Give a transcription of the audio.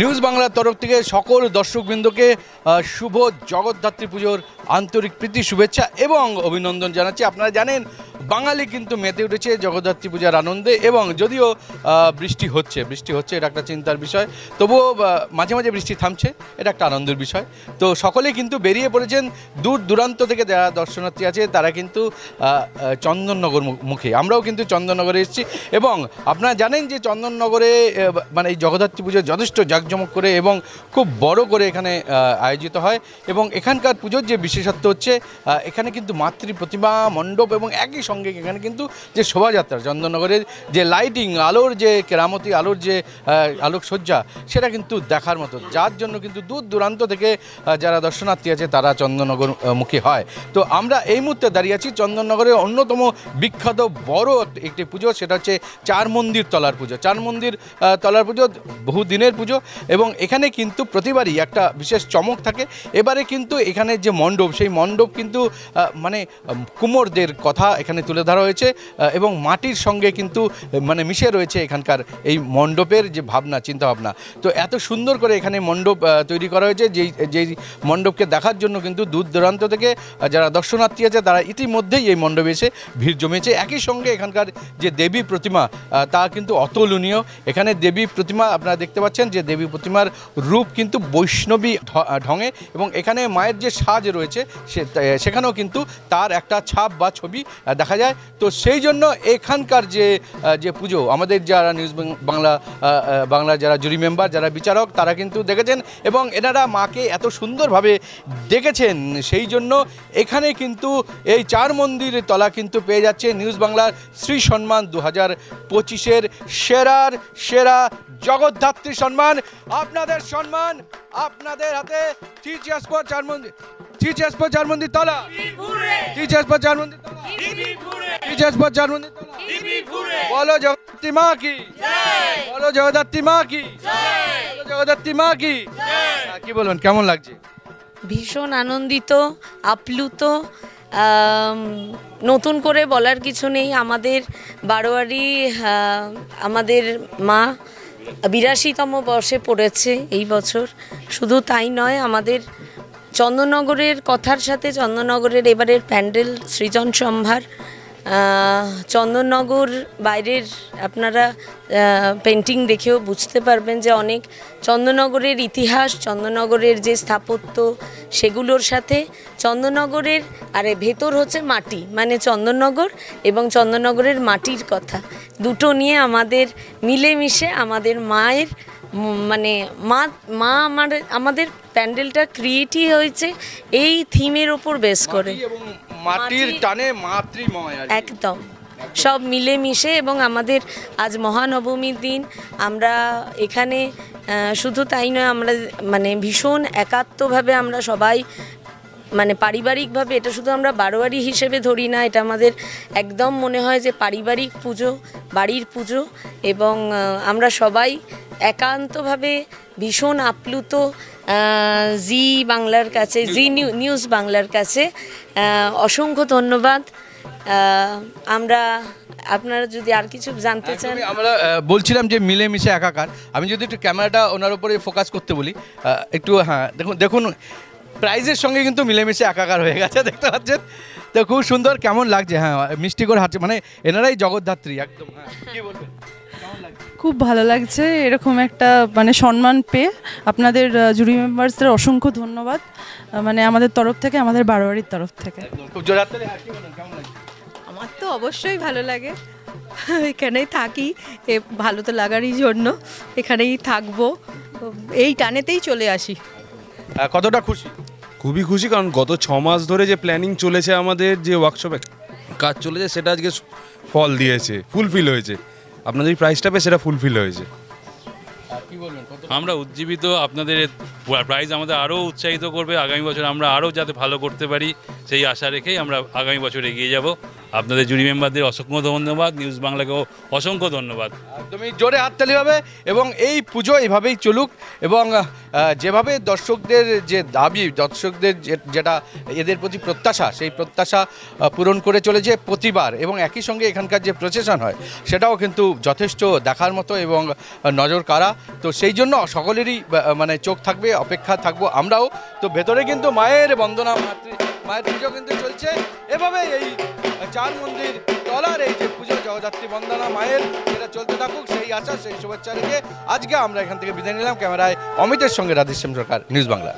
News বাংলার তরফ থেকে সকল দর্শকবৃন্দকে শুভ জগদ্ধাত্রী পুজোর আন্তরিক প্রীতি, শুভেচ্ছা এবং অভিনন্দন জানাচ্ছি। আপনারা জানেন বাঙালি কিন্তু মেতে উঠেছে জগদ্ধাত্রী পূজার আনন্দে এবং যদিও বৃষ্টি হচ্ছে বৃষ্টি হচ্ছে, এটা একটা চিন্তার বিষয়। তবুও মাঝে মাঝে বৃষ্টি থামছে, এটা একটা আনন্দের বিষয়। তো সকলেই কিন্তু বেরিয়ে পড়েছেন, দূর দূরান্ত থেকে যারা দর্শনার্থী আছে, তারা কিন্তু চন্দননগর মুখে। আমরাও কিন্তু চন্দননগরে এসেছি এবং আপনারা জানেন যে চন্দননগরে মানে এই জগদ্ধাত্রী পুজো যথেষ্ট জাঁকজমক করে এবং খুব বড় করে এখানে আয়োজিত হয় এবং এখানকার পুজোর যে বিশেষত্ব হচ্ছে এখানে কিন্তু মাতৃ প্রতিমা, মণ্ডপ এবং একই সঙ্গে এখানে কিন্তু যে শোভাযাত্রা, চন্দননগরের যে লাইটিং আলোর যে কেরামতি, আলোর যে আলোকসজ্জা, সেটা কিন্তু দেখার মতো। যার জন্য কিন্তু দূর দূরান্ত থেকে যারা দর্শনার্থী আছে, তারা চন্দননগর মুখী হয়। তো আমরা এই মুহূর্তে দাঁড়িয়ে আছি চন্দননগরের অন্যতম বিখ্যাত বড় একটি- পুজো, সেটা হচ্ছে চার মন্দির তলার পুজো। চার মন্দির তলার পুজো, বহু দিনের পুজো, এবং এখানে কিন্তু প্রতিবারই একটা বিশেষ চমক থাকে। এবারে কিন্তু এখানে যে মণ্ডপ, সেই মণ্ডপ কিন্তু মানে কুমোরদের কথা এখানে তুলে ধরা হয়েছে এবং মাটির সঙ্গে কিন্তু মানে মিশে রয়েছে এখানকার এই মণ্ডপের যে ভাবনা চিন্তা ভাবনা তো এত সুন্দর করে এখানে মণ্ডপ তৈরি করা হয়েছে যেই যেই মণ্ডপকে দেখার জন্য কিন্তু দূর দূরান্ত থেকে যারা দর্শনার্থী আছে তারা ইতিমধ্যেই এই মণ্ডপে এসে ভিড় জমেছে। একই সঙ্গে এখানকার যে দেবী প্রতিমা তা কিন্তু অতুলনীয়। এখানে দেবী প্রতিমা আপনারা দেখতে পাচ্ছেন যে দেবী প্রতিমার রূপ কিন্তু বৈষ্ণবী ঢঙে এবং এখানে মায়ের যে সাজ রয়েছে সেখানেও কিন্তু তার একটা ছাপ বা ছবি আহ, দেখা যায়। তো সেই জন্য এখানকার যে যে পুজো আমাদের যারা নিউজ বাংলা বাংলা যারা জুরি মেম্বার যারা বিচারক তারা কিন্তু দেখেছেন এবং এনারা মাকে এত সুন্দরভাবে দেখেছেন সেই জন্য এখানে কিন্তু এই চার মন্দির তলা কিন্তু পেয়ে যাচ্ছে নিউজ বাংলার শ্রী সম্মান দু হাজার পঁচিশের সেরার সেরা জগদ্ধাত্রী সম্মান আপনাদের সম্মান আপনাদের হাতে। থ্রি চেয়ার্স ফর চার মন্দির থ্রি চেয়ার্স ফর চার মন্দির তলা। থ্রি চেয়ার্স ফর চার মন্দির তলা। বলো জগদ্ধাত্রী মা কি? বলো জগদ্ধাত্রী মা কি? বলো জগদ্ধাত্রী মা কি? কি বলবেন কেমন লাগছে? ভীষণ আনন্দিত আপ্লুত নতুন করে বলার কিছু নেই। আমাদের বারোয়ারি আমাদের মা বিরাশিতম বর্ষে পড়েছে এই বছর। শুধু তাই নয় আমাদের চন্দননগরের কথার সাথে চন্দননগরের এবারের প্যান্ডেল সৃজন সম্ভার চন্দননগর বাইরের আপনারা পেন্টিং দেখেও বুঝতে পারবেন যে অনেক চন্দননগরের ইতিহাস, চন্দননগরের যে স্থাপত্য সেগুলোর সাথে চন্দননগরের, আরে ভেতর হচ্ছে মাটি মানে চন্দননগর এবং চন্দননগরের মাটির কথা। দুটো নিয়ে আমাদের মিলেমিশে আমাদের মায়ের মানে মা মা আমার আমাদের প্যান্ডেলটা ক্রিয়েটই হয়েছে এই থিমের ওপর বেস করে। মাটি মাটির টানে মাতৃময় একদম। সব মিলেমিশে এবং আমাদের আজ মহানবমীর দিন আমরা এখানে শুধু তাই নয় আমরা মানে ভীষণ একাত্মভাবে আমরা সবাই মানে পারিবারিকভাবে এটা শুধু আমরা বারোয়ারি হিসেবে ধরি না, এটা আমাদের একদম মনে হয় যে পারিবারিক পুজো, বাড়ির পুজো এবং আমরা সবাই একান্তভাবে ভীষণ আপ্লুত জি বাংলার কাছে, জি নিউ- নিউজ বাংলার কাছে। অসংখ্য ধন্যবাদ। আমরা, আপনারা যদি আর কিছু জানতে চান। আমরা বলছিলাম যে মিলেমিশে একাকার। আমি যদি একটু ক্যামেরাটা ওনার উপরে ফোকাস করতে বলি একটু হ্যাঁ দেখুন দেখুন প্রাইজের সঙ্গে কিন্তু মিলেমিশে একাকার হয়ে গেছে দেখতে পাচ্ছেন? তো খুব সুন্দর কেমন লাগছে? হ্যাঁ মিষ্টি করে হাঁটছে মানে এনারাই জগদ্ধাত্রী একদম হ্যাঁ কি বলবেন? খুব ভালো লাগছে এরকম একটা মানে সম্মান পেয়ে। আপনাদের জুরি মেম্বার্সদের অসংখ্য ধন্যবাদ। মানে আমাদের তরফ থেকে আমাদের বারোয়ারির তরফ থেকে। খুব কেমন লাগছে? আমার তো অবশ্যই ভালো লাগে। এখানেই থাকি এ ভালো তো লাগারই জন্য এখানেই থাকব। এই টানেতেই চলে আসি। কতটা খুশি? খুবই খুশি কারণ গত ছ মাস ধরে যে প্ল্যানিং চলেছে আমাদের যে ওয়ার্কশপে কাজ চলেছে সেটা আজকে ফল দিয়েছে ফুলফিল হয়েছে। আপনাদের প্রাইসটা পেয়ে সেটা ফুলফিল হয়েছে। আমরা উজ্জীবিত আপনাদের প্রাইজ আমাদের আরও উৎসাহিত করবে। আগামী বছর আমরা আরও যাতে ভালো করতে পারি সেই আশা রেখেই আমরা আগামী বছর এগিয়ে যাব। আপনাদের জুরি মেম্বারদের অসংখ্য ধন্যবাদ নিউজ বাংলাকেও অসংখ্য ধন্যবাদ। একদমই জোরে হাততালি হবে এবং এই পুজো এভাবেই চলুক এবং যেভাবে দর্শকদের যে দাবি, দর্শকদের যেটা এদের প্রতি প্রত্যাশা, সেই প্রত্যাশা পূরণ করে চলেছে প্রতিবার এবং একই সঙ্গে এখানকার যে প্রচেশন হয়, সেটাও কিন্তু যথেষ্ট দেখার মতো এবং নজর কাড়া। তো সেই জন্য সকলেরই মানে চোখ থাকবে, অপেক্ষা থাকব আমরাও। তো ভেতরে কিন্তু মায়ের বন্দনা মাতৃ মায়ের পুজো কিন্তু চলছে। এভাবে এই চার মন্দির তলার এই যে পুজো, জগদ্ধাত্রী বন্দনা মায়ের, সেটা চলতে থাকুক, সেই আশা, সেই শুভেচ্ছা রেখে আজকে আমরা এখান থেকে বিদায় নিলাম। ক্যামেরায় অমিতের সঙ্গে রাধেশ্যাম সরকার, নিউজ বাংলা।